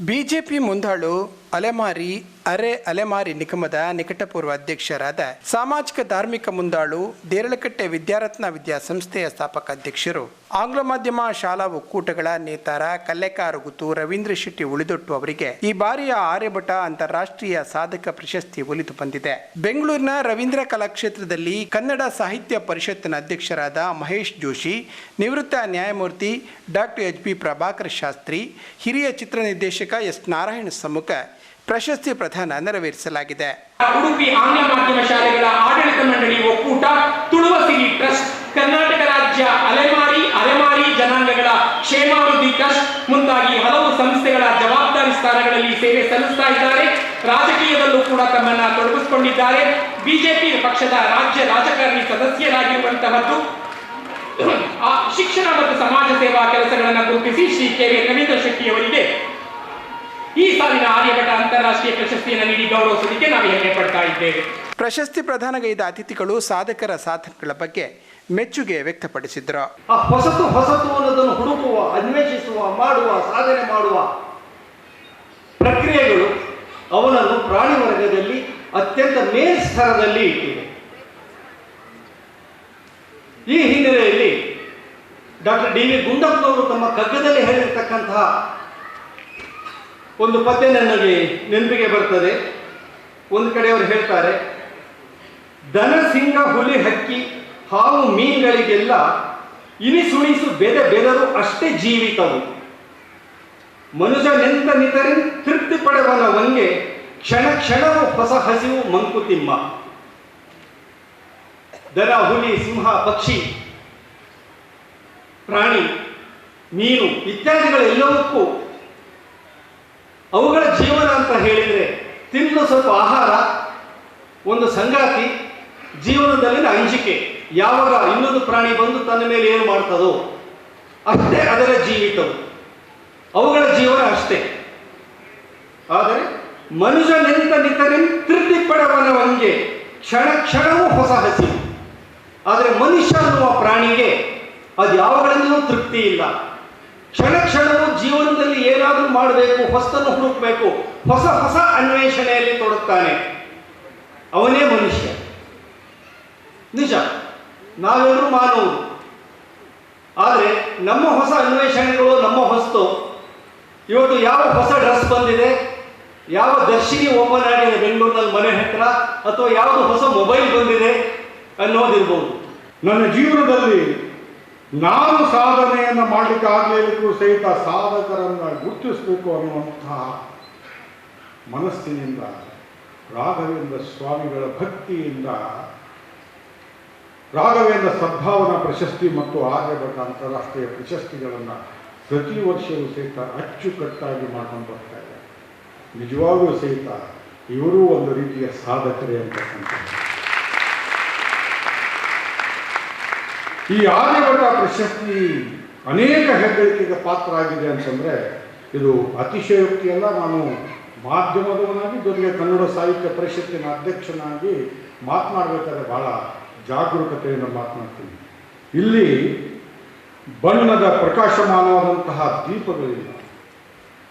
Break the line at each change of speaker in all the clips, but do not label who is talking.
BJP ಮುಂದಾಳು ಅಲೆಮಾರಿ ಅರೆ ಅಲೆಮಾರಿ ನಿಗಮದ ನಿಕಟಪೂರ್ವ ಅಧ್ಯಕ್ಷರಾದ ಸಾಮಾಜಿಕ ಧಾರ್ಮಿಕ ಮುಂದಾಳು ದೇರಳಕಟ್ಟೆ ವಿದ್ಯಾರತ್ನ ವಿದ್ಯಾಸಂಸ್ಥೆಯ ಸ್ಥಾಪಕ ಅಧ್ಯಕ್ಷರು. ಆಂಗ್ಲ ಮಾಧ್ಯಮ ಶಾಲಾ ಒಕ್ಕೂಟಗಳ ನೇತಾರ ಕಲ್ಲೆಕಾರುಗುತು ರವೀಂದ್ರ ಶೆಟ್ಟಿ ಉಳಿದೊಟ್ಟು ಅವರಿಗೆ ಈ ಬಾರಿಯ ಆರ್ಯಭಟ ಅಂತಾರಾಷ್ಟ್ರೀಯ ಸಾಧಕ ಪ್ರಶಸ್ತಿ ಒಲಿದು ಬಂದಿದೆ. ಬೆಂಗಳೂರಿನ ರವೀಂದ್ರ ಕಲಾಕ್ಷೇತ್ರದಲ್ಲಿ ಕನ್ನಡ ಸಾಹಿತ್ಯ ಪರಿಷತ್ತಿನ ಅಧ್ಯಕ್ಷರಾದ ಮಹೇಶ್ ಜೋಶಿ, ನಿವೃತ್ತ ನ್ಯಾಯಮೂರ್ತಿ doctor H P Prabhakar Shastri, ಹಿರಿಯ ಚಿತ್ರ ನಿರ್ದೇಶಕ ಎಸ್ ನಾರಾಯಣ ಸಮ್ಮುಖ ಪ್ರಶಸ್ತಿ ಪ್ರದಾನ ನೆರವೇರಿಸಲಾಗಿದೆ.
ಉಡುಪಿ ಆಂಗ್ಲ ಮಾಧ್ಯಮ ಶಾಲೆಗಳ ಆಡಳಿತ ಮಂಡಳಿ ಒಕ್ಕೂಟ, ತುಳುವ ಸಿರಿ ಟ್ರಸ್ಟ್, ಕರ್ನಾಟಕ ರಾಜ್ಯ ಅಲೆಮಾರಿ ಅಲೆಮಾರಿ ಜನಾಂಗಗಳ ಕ್ಷೇಮಾಭಿವೃದ್ಧಿ ಟ್ರಸ್ಟ್ ಮುಂತಾಗಿ ಹಲವು ಸಂಸ್ಥೆಗಳ ಜವಾಬ್ದಾರಿ ಸ್ಥಾನಗಳಲ್ಲಿ ಸೇವೆ ಸಲ್ಲಿಸ್ತಾ ಇದ್ದಾರೆ. ರಾಜಕೀಯದಲ್ಲೂ ಕೂಡ ತಮ್ಮನ್ನ ತೊಡಗಿಸಿಕೊಂಡಿದ್ದಾರೆ. ಬಿಜೆಪಿ ಪಕ್ಷದ ರಾಜ್ಯ ರಾಜಕಾರಣಿ ಸದಸ್ಯರಾಗಿರುವಂತಹದ್ದು ಶಿಕ್ಷಣ ಮತ್ತು ಸಮಾಜ ಸೇವಾ ಕೆಲಸಗಳನ್ನು ಗುರುತಿಸಿ ಶ್ರೀ ಕೆ ವಿ ರವೀಂದ್ರ ಶೆಟ್ಟಿ ಅವರಿಗೆ ಈ ಸಾಲಿನ ಆರ್ಯಭಟ ಅಂತಾರಾಷ್ಟ್ರೀಯ ಪ್ರಶಸ್ತಿಯನ್ನು ನೀಡಿ ಗೌರವಿಸಲಿಕ್ಕೆ ನಾವು ಹೆಮ್ಮೆ ಪಡ್ತಾ ಇದ್ದೇವೆ.
ಪ್ರಶಸ್ತಿ ಪ್ರದಾನಗೈದ ಅತಿಥಿಗಳು ಸಾಧಕರ ಸಾಧನೆಗಳ ಬಗ್ಗೆ ಮೆಚ್ಚುಗೆ ವ್ಯಕ್ತಪಡಿಸಿದ್ರು.
ಆ ಹೊಸತು ಹೊಸತು ಅನ್ನೋದನ್ನು ಹುಡುಕುವ ಅನ್ವೇಷಿಸುವ ಮಾಡುವ ಸಾಧನೆ ಮಾಡುವ ಪ್ರಕ್ರಿಯೆಗಳು ಅವನನ್ನು ಪ್ರಾಣಿ ವರ್ಗದಲ್ಲಿ ಅತ್ಯಂತ ಮೇಲ್ಸ್ತರದಲ್ಲಿ ಇಟ್ಟಿದೆ ಈ ಹಿನ್ನೆಲೆಯಲ್ಲಿ ಡಾಕ್ಟರ್ ಡಿ ವಿ ಗುಂಡಪ್ಪನವರು ತಮ್ಮ ಕಗ್ಗದಲ್ಲಿ ಹೇಳಿರ್ತಕ್ಕಂತಹ ಒಂದು ಪದ್ಯ ನನಗೆ ನೆನಪಿಗೆ ಬರ್ತದೆ. ಒಂದು ಕಡೆ ಅವರು ಹೇಳ್ತಾರೆ, ದನ ಸಿಂಗ ಹುಲಿ ಹಕ್ಕಿ ಹಾವು ಮೀನುಗಳಿಗೆಲ್ಲ ಇನಿಸುಣಿಸು ಬೆದೆ ಬೆದರು ಅಷ್ಟೇ ಜೀವಿತವು. ಮನುಷ್ಯನೆಂತ ನಿತರಿ ತೃಪ್ತಿ ಪಡೆವನ ಒಂಗೆ ಕ್ಷಣ ಕ್ಷಣವು ಹೊಸ ಹಸಿವು ಮಂಕುತಿಮ್ಮ ದನ, ಹುಲಿ, ಸಿಂಹ, ಪಕ್ಷಿ, ಪ್ರಾಣಿ, ಮೀನು ಇತ್ಯಾದಿಗಳೆಲ್ಲವಕ್ಕೂ ಅವುಗಳ ಜೀವನ ಅಂತ ಹೇಳಿದರೆ ತಿನ್ನಲು ಸ್ವಲ್ಪ ಆಹಾರ, ಒಂದು ಸಂಗಾತಿ, ಜೀವನದಲ್ಲಿನ ಅಂಜಿಕೆ, ಯಾವಾಗ ಇನ್ನೊಂದು ಪ್ರಾಣಿ ಬಂದು ತನ್ನ ಮೇಲೆ ಏನು ಮಾಡ್ತದೋ ಅಷ್ಟೇ ಅದರ ಜೀವಿತವು. ಅವುಗಳ ಜೀವನ ಅಷ್ಟೇ. ಆದರೆ ಮನುಷ್ಯನೆಂತ ನಿಂತರೆ ತೃಪ್ತಿ ಪಡವನವಂಗೆ ಕ್ಷಣ ಕ್ಷಣವೂ ಹೊಸ ಹಸಿವು. ಆದರೆ ಮನುಷ್ಯ ಅನ್ನುವ ಪ್ರಾಣಿಗೆ ಅದು ಯಾವಾಗಲಿಂದಲೂ ತೃಪ್ತಿ ಇಲ್ಲ. ಕ್ಷಣ ಕ್ಷಣವೂ ಏನಾದರೂ ಮಾಡಬೇಕು, ಹೊಸತನ್ನು ಹುಡುಕಬೇಕು, ಹೊಸ ಹೊಸ ಅನ್ವೇಷಣೆಯಲ್ಲಿ ತೊಡಗ್ತಾನೆ. ಅವನೇ ಮನುಷ್ಯ. ನಿಜ, ನಾವೆಲ್ಲರೂ ಮಾನವರು. ಆದರೆ ನಮ್ಮ ಹೊಸ ಅನ್ವೇಷಣೆಗಳು, ನಮ್ಮ ಹೊಸ್ತು. ಇವತ್ತು ಯಾವ ಹೊಸ ಡ್ರೆಸ್ ಬಂದಿದೆ? ಯಾವ ದರ್ಶಿನಿ ಓಪನ್ ಆಗಿದೆ ಬೆಂಗಳೂರಿನಲ್ಲಿ ಮನೆ ಹತ್ತಿರ ಅಥವಾ ಯಾವುದು ಹೊಸ ಮೊಬೈಲ್ ಬಂದಿದೆ? ಅನ್ನೋದಿರ್ಬೋದು.
ನನ್ನ ಜೀವನದಲ್ಲಿ ನಾನು ಸಾಧನೆಯನ್ನು ಮಾಡಲಿಕ್ಕೆ ಆಗಲಿಕ್ಕೂ ಸಹಿತ ಸಾಧಕರನ್ನು ಗುರುತಿಸಬೇಕು ಅನ್ನುವಂತಹ ಮನಸ್ಸಿನಿಂದ, ರಾಘವೇಂದ್ರ ಸ್ವಾಮಿಗಳ ಭಕ್ತಿಯಿಂದ, ರಾಘವೇಂದ್ರ ಸದ್ಭಾವನಾ ಪ್ರಶಸ್ತಿ ಮತ್ತು ಆರ್ಯಭಟ ಅಂತಾರಾಷ್ಟ್ರೀಯ ಪ್ರಶಸ್ತಿಗಳನ್ನು ಪ್ರತಿ ವರ್ಷವೂ ಸಹಿತ ಅಚ್ಚುಕಟ್ಟಾಗಿ ಮಾಡ್ಕೊಂಡು ಬರ್ತಾ ಇದ್ದಾರೆ. ನಿಜವಾಗೂ ಸಹಿತ ಇವರೂ ಒಂದು ರೀತಿಯ ಸಾಧಕರೇ ಅಂತಕ್ಕಂಥದ್ದು ಈ ಆರ್ಯಭಟ ಪ್ರಶಸ್ತಿ ಅನೇಕ ಹೆಗ್ಗಳಿಕೆಗೆ ಪಾತ್ರ ಆಗಿದೆ ಅಂತಂದರೆ, ಇದು ಅತಿಶಯೋಕ್ತಿಯಲ್ಲ, ನಾನು ಮಾಧ್ಯಮದವನಾಗಿ ಜೊತೆಗೆ ಕನ್ನಡ ಸಾಹಿತ್ಯ ಪರಿಷತ್ತಿನ ಅಧ್ಯಕ್ಷನಾಗಿ ಮಾತನಾಡಬೇಕಾದ್ರೆ ಭಾಳ ಜಾಗರೂಕತೆಯಿಂದ ಮಾತನಾಡ್ತೀನಿ ಇಲ್ಲಿ ಬಣ್ಣದ ಪ್ರಕಾಶಮಾನವಾದಂತಹ ದೀಪಗಳಿಲ್ಲ.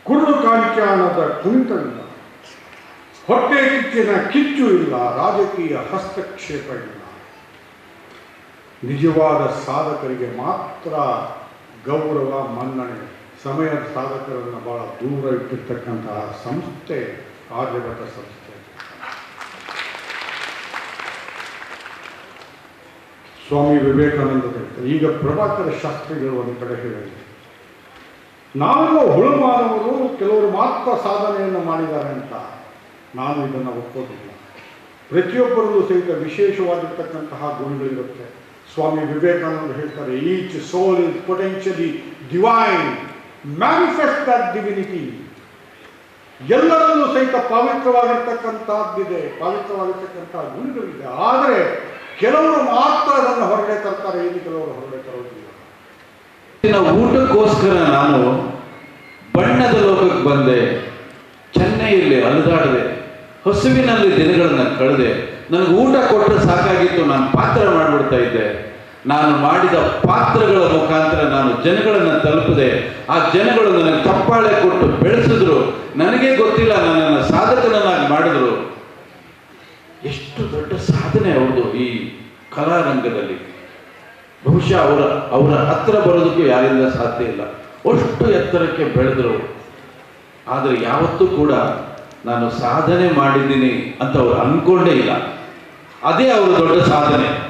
ಕುರುಡು ಕಾಣಿಕ್ಯಾನದ ಕುಣಿತವಿಲ್ಲ ಹೊಟ್ಟೆ ಕಿಚ್ಚಿನ ಕಿಚ್ಚು ಇಲ್ಲ. ರಾಜಕೀಯ ಹಸ್ತಕ್ಷೇಪ ಇಲ್ಲ. ನಿಜವಾದ ಸಾಧಕರಿಗೆ ಮಾತ್ರ ಗೌರವ, ಮನ್ನಣೆ, ಸಮಯದ ಸಾಧಕರನ್ನು ಬಹಳ ದೂರ ಇಟ್ಟಿರ್ತಕ್ಕಂತಹ ಸಂಸ್ಥೆ ಆರ್ಯಭಟ ಸಂಸ್ಥೆ. ಸ್ವಾಮಿ ವಿವೇಕಾನಂದ ಈಗ ಪ್ರಭಾಕರ ಶಾಸ್ತ್ರಿಗಳು ಒಂದು ಕಡೆ ಹೇಳಿದರು. ನಾವೆಲ್ಲ ಹುಳುಮಾನವರು ಕೆಲವರು ಮಾತ್ರ ಸಾಧನೆಯನ್ನು ಮಾಡಿದ್ದಾರೆ ಅಂತ. ನಾನು ಇದನ್ನು ಒಪ್ಪೋದಿಲ್ಲ. ಪ್ರತಿಯೊಬ್ಬರಲ್ಲೂ ಸಹಿತ ವಿಶೇಷವಾಗಿರ್ತಕ್ಕಂತಹ ಗುಣಗಳಿರುತ್ತೆ. ಸ್ವಾಮಿ ವಿವೇಕಾನಂದ ಹೇಳ್ತಾರೆ each soul is potentially divine manifest that divinity ಎಲ್ಲರಲ್ಲೂ ಸಹಿತ ಪವಿತ್ರವಾಗಿರ್ತಕ್ಕಂಥದ್ದಿದೆ, ಪವಿತ್ರವಾಗಿರ್ತಕ್ಕಂಥ ಗುಣಗಳಿದೆ. ಆದರೆ ಕೆಲವರು ಮಾತ್ರ ಅದನ್ನು ಹೊರಗಡೆ ತರ್ತಾರೆ, ಇಲ್ಲಿ ಕೆಲವರು ಹೊರಗಡೆ ತರೋದಿಲ್ಲ.
ಊಟಕ್ಕೋಸ್ಕರ ನಾನು ಬಣ್ಣದ ಲೋಕಕ್ಕೆ ಬಂದೆ, ಚೆನ್ನೈಯಲ್ಲಿ ಅಲೆದಾಡಿದೆ, ಹಸುವಿನಲ್ಲಿ ದಿನಗಳನ್ನು ಕಳೆದೆ. ನನಗೆ ಊಟ ಕೊಟ್ಟರೆ ಸಾಕಾಗಿತ್ತು, ನಾನು ಪಾತ್ರ ಮಾಡಿಬಿಡ್ತಾ ಇದ್ದೆ. ನಾನು ಮಾಡಿದ ಪಾತ್ರಗಳ ಮುಖಾಂತರ ನಾನು ಜನಗಳನ್ನು ತಲುಪದೆ. ಆ ಜನಗಳು ನನಗೆ ತಪ್ಪಾಳೆ ಕೊಟ್ಟು ಬೆಳೆಸಿದ್ರು. ನನಗೆ ಗೊತ್ತಿಲ್ಲ ನನ್ನನ್ನು ಸಾಧಕನನ್ನಾಗಿ ಮಾಡಿದ್ರು. ಎಷ್ಟು ದೊಡ್ಡ ಸಾಧನೆ ಅವ್ರದ್ದು ಈ ಕಲಾರಂಗದಲ್ಲಿ. ಬಹುಶಃ ಅವರ ಅವರ ಹತ್ರ ಬರೋದಕ್ಕೂ ಯಾರಿಂದ ಸಾಧ್ಯ ಇಲ್ಲ. ಅಷ್ಟು ಎತ್ತರಕ್ಕೆ ಬೆಳೆದರು. ಆದರೆ ಯಾವತ್ತೂ ಕೂಡ ನಾನು ಸಾಧನೆ ಮಾಡಿದ್ದೀನಿ ಅಂತ ಅವ್ರು ಅಂದ್ಕೊಂಡೇ ಇಲ್ಲ. ಅದೇ ಅವರು ದೊಡ್ಡ ಸಾಧನೆ.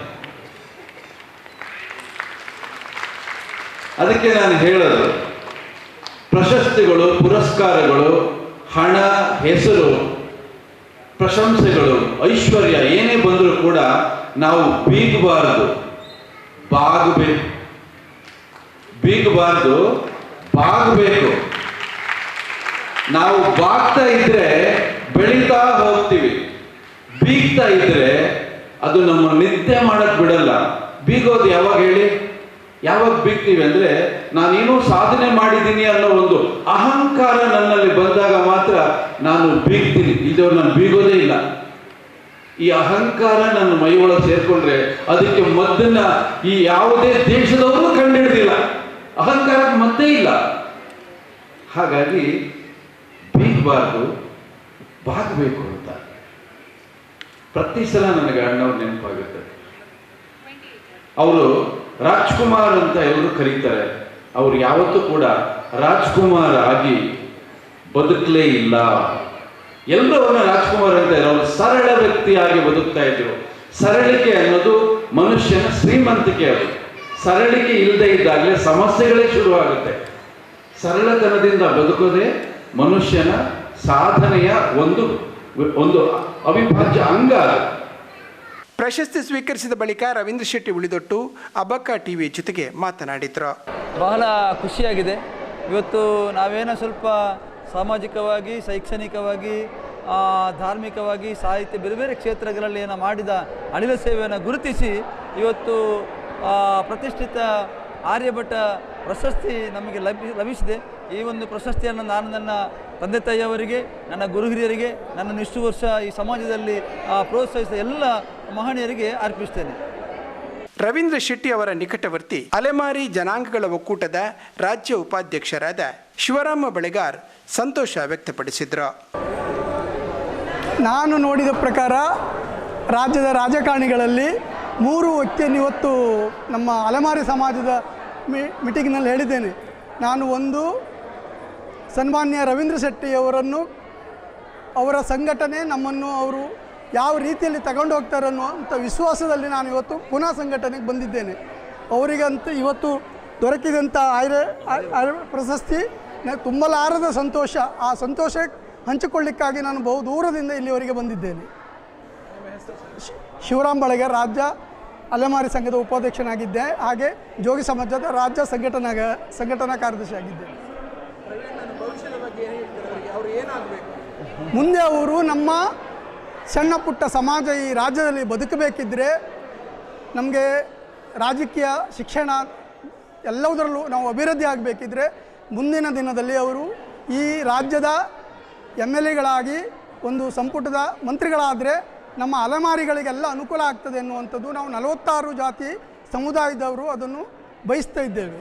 ಅದಕ್ಕೆ ನಾನು ಹೇಳೋದು, ಪ್ರಶಸ್ತಿಗಳು, ಪುರಸ್ಕಾರಗಳು, ಹಣ, ಹೆಸರು, ಪ್ರಶಂಸೆಗಳು, ಐಶ್ವರ್ಯ ಏನೇ ಬಂದರೂ ಕೂಡ ನಾವು ಬೀಗಬಾರದು. ಬಾಗಬೇಕು. ಬೀಗಬಾರದು, ಬಾಗಬೇಕು. ನಾವು ಬಾಗ್ತಾ ಇದ್ರೆ ಬೆಳೀತಾ ಹೋಗ್ತೀವಿ. ಬೀಗ್ತಾ ಇದ್ರೆ ಅದು ನಮ್ಮ ನಿದ್ದೆ ಮಾಡಕ್ ಬಿಡಲ್ಲ. ಬೀಗೋದು ಯಾವಾಗ ಹೇಳಿ? ಯಾವಾಗ ಬೀಗ್ತೀವಿ ಅಂದ್ರೆ, ನಾನೇನೋ ಸಾಧನೆ ಮಾಡಿದ್ದೀನಿ ಅನ್ನೋ ಒಂದು ಅಹಂಕಾರ ನನ್ನಲ್ಲಿ ಬಂದಾಗ ಮಾತ್ರ ನಾನು ಬೀಗ್ತೀನಿ. ಇದು ನಾನು ಬೀಗೋದೇ ಇಲ್ಲ. ಈ ಅಹಂಕಾರ ನನ್ನ ಮೈಯೊಳಗೆ ಸೇರ್ಕೊಂಡ್ರೆ ಅದಕ್ಕೆ ಮದ್ದನ್ನ ಈ ಯಾವುದೇ ದೇಶದವರು ಕಂಡುಹಿಡಿದಿಲ್ಲ ಅಹಂಕಾರಕ್ಕೆ ಮದ್ದೇ ಇಲ್ಲ. ಹಾಗಾಗಿ ಬೀಗಬಾರ್ದು, ಬಾಗಬೇಕು ಅಂತ. ಪ್ರತಿ ಸಲ ನನಗೆ ಅಣ್ಣವ್ರು ನೆನಪಾಗುತ್ತೆ. ಅವರು ರಾಜ್ಕುಮಾರ್ ಅಂತ ಎಲ್ಲರೂ ಕರೀತಾರೆ. ಅವ್ರು ಯಾವತ್ತೂ ಕೂಡ ರಾಜ್ಕುಮಾರ್ ಆಗಿ ಬದುಕಲೇ ಇಲ್ಲ. ಎಲ್ಲರೂ ಅವ್ರನ್ನ ರಾಜ್ಕುಮಾರ್ ಅಂತ ಅವರು ಸರಳ ವ್ಯಕ್ತಿಯಾಗಿ ಬದುಕ್ತಾ ಇದ್ರು. ಸರಳಿಕೆ ಅನ್ನೋದು ಮನುಷ್ಯನ ಶ್ರೀಮಂತಿಕೆ ಅದು. ಸರಳಿಕೆ ಇಲ್ಲದೆ ಇದ್ದಾಗಲೇ ಸಮಸ್ಯೆಗಳೇ ಶುರುವಾಗುತ್ತೆ. ಸರಳತನದಿಂದ ಬದುಕೋದೇ ಮನುಷ್ಯನ ಸಾಧನೆಯ ಒಂದು ಒಂದು ಅವಿಭಾಜ್ಯ ಅಂಗ
ಪ್ರಶಸ್ತಿ ಸ್ವೀಕರಿಸಿದ ಬಳಿಕ ರವೀಂದ್ರ ಶೆಟ್ಟಿ ಉಳಿದೊಟ್ಟು ಅಬಕ್ಕ ಟಿವಿ ಜೊತೆಗೆ ಮಾತನಾಡಿದ್ರು.
ಬಹಳ ಖುಷಿಯಾಗಿದೆ. ಇವತ್ತು ನಾವೇನೋ ಸ್ವಲ್ಪ ಸಾಮಾಜಿಕವಾಗಿ ಶೈಕ್ಷಣಿಕವಾಗಿ ಆ, ಧಾರ್ಮಿಕವಾಗಿ ಸಾಹಿತ್ಯ ಬೇರೆ ಬೇರೆ ಕ್ಷೇತ್ರಗಳಲ್ಲಿ ಏನೋ ಮಾಡಿದ ಅನಿಲ ಸೇವೆಯನ್ನು ಗುರುತಿಸಿ ಇವತ್ತು ಆ, ಪ್ರತಿಷ್ಠಿತ ಆರ್ಯಭಟ ಪ್ರಶಸ್ತಿ ನಮಗೆ ಲಭಿ ಲಭಿಸಿದೆ. ಈ ಒಂದು ಪ್ರಶಸ್ತಿಯನ್ನು ನಾನು ನನ್ನ ತಂದೆ ತಾಯಿಯವರಿಗೆ ನನ್ನ ಗುರು ಹಿರಿಯರಿಗೆ ನನ್ನನ್ನು ಇಷ್ಟು ವರ್ಷ ಈ ಸಮಾಜದಲ್ಲಿ ಆ, ಪ್ರೋತ್ಸಾಹಿಸಿದ ಎಲ್ಲ ಮಹನೀಯರಿಗೆ ಅರ್ಪಿಸ್ತೇನೆ.
ರವೀಂದ್ರ ಶೆಟ್ಟಿ ಅವರ ನಿಕಟವರ್ತಿ ಅಲೆಮಾರಿ ಜನಾಂಗಗಳ ಒಕ್ಕೂಟದ ರಾಜ್ಯ ಉಪಾಧ್ಯಕ್ಷರಾದ ಶಿವರಾಮ ಬಳೆಗಾರ್ ಸಂತೋಷ ವ್ಯಕ್ತಪಡಿಸಿದರು.
ನಾನು ನೋಡಿದ ಪ್ರಕಾರ ರಾಜ್ಯದ ರಾಜಕಾರಣಿಗಳಲ್ಲಿ ಮೂರು ವ್ಯಕ್ತಿಯನ್ನು ಇವತ್ತು ನಮ್ಮ ಅಲೆಮಾರಿ ಸಮಾಜದ ಮೀ ಮೀಟಿಂಗ್ನಲ್ಲಿ ಹೇಳಿದ್ದೇನೆ. ನಾನು ಒಂದು ಸನ್ಮಾನ್ಯ ರವೀಂದ್ರ ಶೆಟ್ಟಿಯವರನ್ನು ಅವರ ಸಂಘಟನೆ ನಮ್ಮನ್ನು ಅವರು ಯಾವ ರೀತಿಯಲ್ಲಿ ತಗೊಂಡು ಹೋಗ್ತಾರನ್ನೋ ಅಂಥ ವಿಶ್ವಾಸದಲ್ಲಿ ನಾನು ಇವತ್ತು ಪುನಃ ಸಂಘಟನೆಗೆ ಬಂದಿದ್ದೇನೆ. ಅವರಿಗಂತೂ ಇವತ್ತು ದೊರಕಿದಂಥ ಆಯ್ರೆ ಪ್ರಶಸ್ತಿ ತುಂಬಲಾರದ ಸಂತೋಷ, ಆ ಸಂತೋಷ ಹಂಚಿಕೊಳ್ಳಿಕ್ಕಾಗಿ ನಾನು ಬಹು ದೂರದಿಂದ ಇಲ್ಲಿವರೆಗೆ ಬಂದಿದ್ದೇನೆ. ಶಿವರಾಮ್ ಬಳಗೆ ರಾಜ್ಯ ಅಲೆಮಾರಿ ಸಂಘದ ಉಪಾಧ್ಯಕ್ಷನಾಗಿದ್ದೆ, ಹಾಗೆ ಜೋಗಿ ಸಮಾಜದ ರಾಜ್ಯ ಸಂಘಟನಾ ಸಂಘಟನಾ ಕಾರ್ಯದರ್ಶಿ ಆಗಿದ್ದೇನೆ ಮುಂದೆ ಅವರು ನಮ್ಮ ಸಣ್ಣ ಪುಟ್ಟ ಸಮಾಜ ಈ ರಾಜ್ಯದಲ್ಲಿ ಬದುಕಬೇಕಿದ್ರೆ ನಮಗೆ ರಾಜಕೀಯ, ಶಿಕ್ಷಣ ಎಲ್ಲದರಲ್ಲೂ ನಾವು ಅಭಿವೃದ್ಧಿ ಆಗಬೇಕಿದ್ರೆ ಮುಂದಿನ ದಿನದಲ್ಲಿ ಅವರು ಈ ರಾಜ್ಯದ ಎಂ ಎಲ್ ಎಗಳಾಗಿ ಒಂದು ಸಂಪುಟದ ಮಂತ್ರಿಗಳಾದರೆ ನಮ್ಮ ಅಲೆಮಾರಿಗಳಿಗೆಲ್ಲ ಅನುಕೂಲ ಆಗ್ತದೆ ಎನ್ನುವಂಥದ್ದು ನಾವು ನಲವತ್ತಾರು ಜಾತಿ ಸಮುದಾಯದವರು ಅದನ್ನು ಬಯಸ್ತಾ ಇದ್ದೇವೆ.